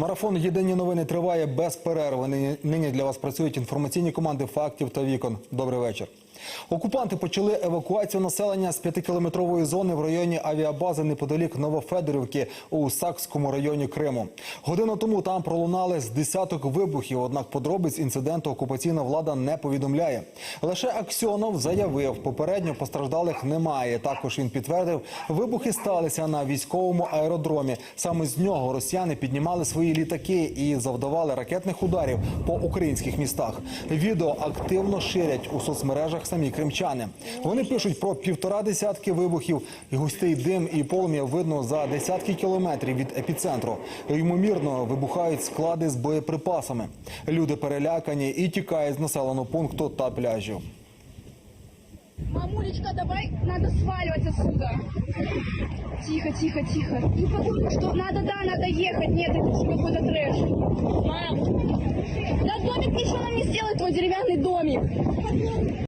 Марафон Єдині новини триває без перерви. Нині- для вас працюють інформаційні команди фактів та вікон. Добрий вечір. Окупанти почали евакуацію населення з п'ятикілометрової зони в районі авіабази неподалік Новофедорівки у Сакському районі Криму. Годину тому там пролунали з десяток вибухів. Однак подробиць інциденту окупаційна влада не повідомляє. Лише Аксьонов заявив, попередньо постраждалих немає. Також він підтвердив, вибухи сталися на військовому аеродромі. Саме з нього росіяни піднімали свої літаки і завдавали ракетних ударів по українських містах. Відео активно ширять у соцмережах самі кримчани. Вони пишуть про півтора десятки вибухів. І густий дим і полум'я видно за десятки кілометрів від епіцентру. Ймовірно, вибухають склади з боєприпасами. Люди перелякані і тікають з населеного пункту та пляжів. Мамулечка, давай, надо сваливать отсюда. Тихо, тихо, тихо. Ну потому что надо, да, надо ехать. Нет, это же какой-то трэш. Мам, да домик ничего нам не сделает, твой деревянный домик.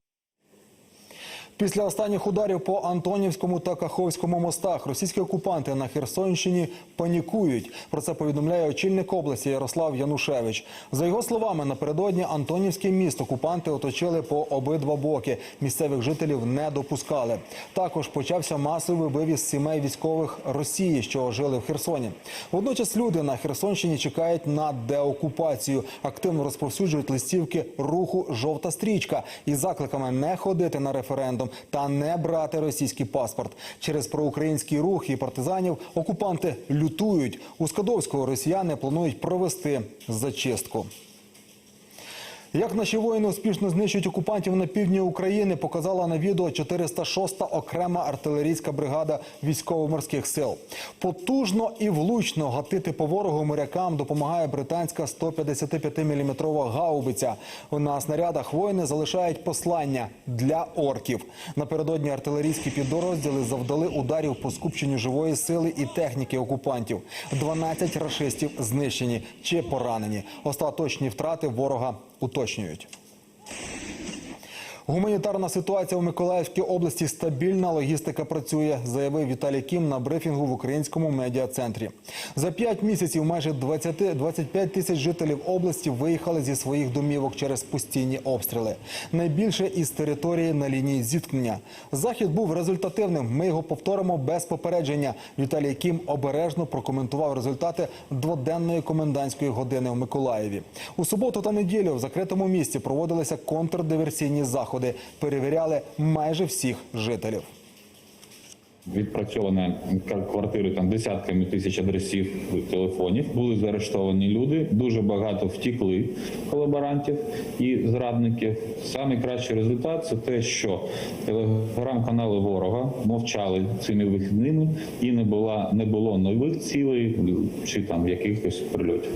Після останніх ударів по Антонівському та Каховському мостах російські окупанти на Херсонщині панікують. Про це повідомляє очільник області Ярослав Янушевич. За його словами, напередодні Антонівський міст окупанти оточили по обидва боки. Місцевих жителів не допускали. Також почався масовий вивіз сімей військових Росії, що жили в Херсоні. Водночас люди на Херсонщині чекають на деокупацію. Активно розповсюджують листівки руху Жовта стрічка із закликами не ходити на референдум та не брати російський паспорт. Через проукраїнський рух і партизанів окупанти лютують. У Скадовського росіяни планують провести зачистку. Як наші воїни успішно знищують окупантів на півдні України, показала на відео 406-та окрема артилерійська бригада військово-морських сил. Потужно і влучно гатити по ворогу морякам допомагає британська 155-мм гаубиця. На снарядах воїни залишають послання для орків. Напередодні артилерійські підрозділи завдали ударів по скупченню живої сили і техніки окупантів. 12 рашистів знищені чи поранені. Остаточні втрати ворога уточнюють. Гуманітарна ситуація у Миколаївській області стабільна, логістика працює, заявив Віталій Кім на брифінгу в українському медіа-центрі. За п'ять місяців майже 20, 25 тисяч жителів області виїхали зі своїх домівок через постійні обстріли. Найбільше із території на лінії зіткнення. Захід був результативним. Ми його повторимо без попередження. Віталій Кім обережно прокоментував результати дводенної комендантської години в Миколаєві. У суботу та неділю в закритому місті проводилися контрдиверсійні заходи. Перевіряли майже всіх жителів. Відпрацьовано квартири там десятками тисяч адресів телефонів. Були заарештовані люди. Дуже багато втікли колаборантів і зрадників. Самий кращий результат це те, що телеграм-канали ворога мовчали цими вихідними і не була не було нових цілей чи там якихось прильотів.